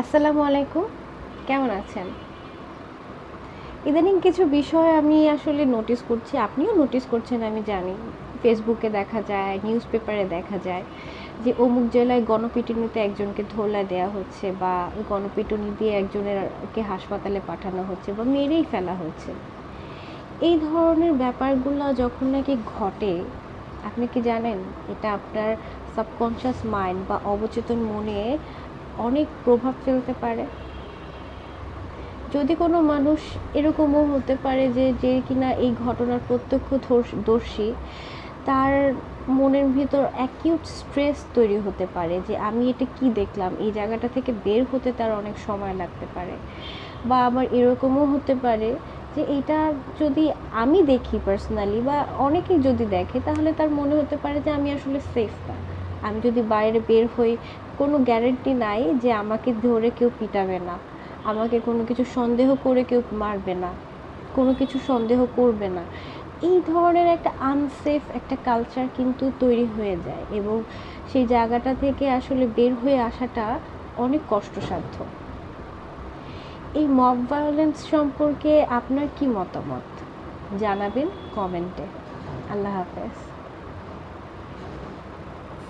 আসসালামু আলাইকুম। কেমন আছেন? ইদানিং কিছু বিষয় আমি আসলে নোটিস করছি। আপনিও নোটিস করছেন, আমি জানি। ফেসবুকে দেখা যায় নিউজ পেপারে দেখা যায় যে অমুক জেলায় গণপিটুনিতে একজনকে ধোলা দেওয়া হচ্ছে বা গণপিটুনি দিয়ে একজনেরকে হাসপাতালে পাঠানো হচ্ছে বা মেরেই ফেলা হচ্ছে। এই ধরনের ব্যাপারগুলো যখন নাকি ঘটে, আপনি কি জানেন? এটা আপনার সাবকনশিয়াস মাইন্ড বা অবচেতন মনে অনেক প্রভাব ফেলতে পারে। যদি কোনো মানুষ এরকমও হতে পারে যে যে কিনা এই ঘটনার প্রত্যক্ষ দর্শী তার মনের ভিতর অ্যাকিউট স্ট্রেস তৈরি হতে পারে যে, আমি এটা কি দেখলাম? এই জায়গাটা থেকে বের হতে তার অনেক সময় লাগতে পারে। বা আবার এরকমও হতে পারে যে, এটা যদি আমি দেখি পার্সোনালি বা অনেকেই যদি দেখে, তাহলে তার মনে হতে পারে যে, আমি আসলে সেফ না। আমি যদি বাইরে বের হই, কোনো গ্যারেন্টি নাই যে আমাকে ধরে কেউ পিটাবে না। আমাকে কোনো কিছু সন্দেহ করে কেউ মারবে না। কোনো কিছু সন্দেহ করবে না। এই ধরনের একটা আনসেফ একটা কালচার কিন্তু তৈরি হয়ে যায় এবং সেই জায়গাটা থেকে আসলে বের হয়ে আসাটা অনেক কষ্টসাধ্য। এই মব ভায়োলেন্স সম্পর্কে আপনার কি মতামত? জানাবেন কমেন্টে। আল্লাহ হাফেজ।